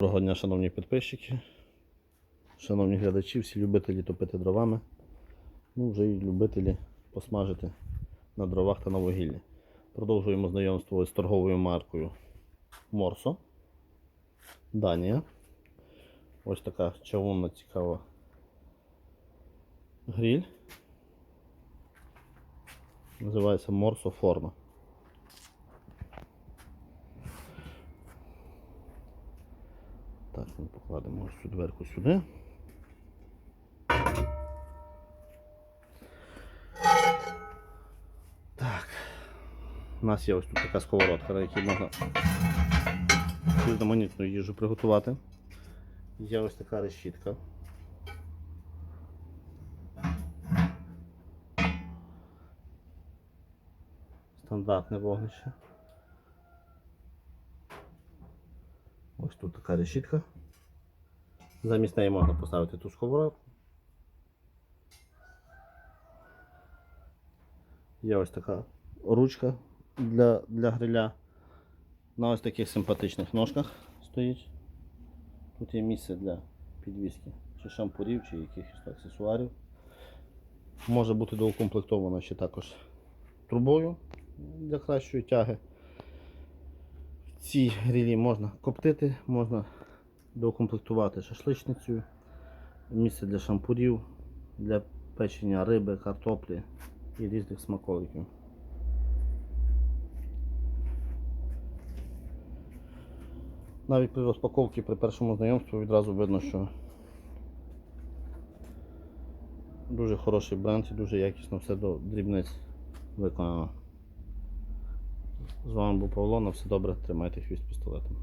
Доброго дня, шановні підписчики, шановні глядачі, всі любителі топити дровами, ну вже і любителі посмажити на дровах та на вугіллі. Продовжуємо знайомство з торговою маркою Морсо. Данія. Ось така чавунна цікава гріль. Називається Морсо Форма. Так, ми покладемо ось дверку сюди. Так. У нас є ось тут така сковородка, на якій можна різноманітну їжу приготувати. Є ось така решітка. Стандартне вогнище. Ось тут така решітка. Замість неї можна поставити ту сковородку. Є ось така ручка для, для гриля. На ось таких симпатичних ножках стоїть. Тут є місце для підвіски чи шампурів, чи якихось аксесуарів. Може бути доукомплектовано ще також трубою для кращої тяги. В цій грілі можна коптити, можна доукомплектувати шашличницею, місце для шампурів, для печення риби, картоплі і різних смаколиків. Навіть при розпаковці при першому знайомстві відразу видно, що дуже хороший бренд і дуже якісно все до дрібниць виконано. З вами був Павло, на все добре, тримайте хвіст пістолетом.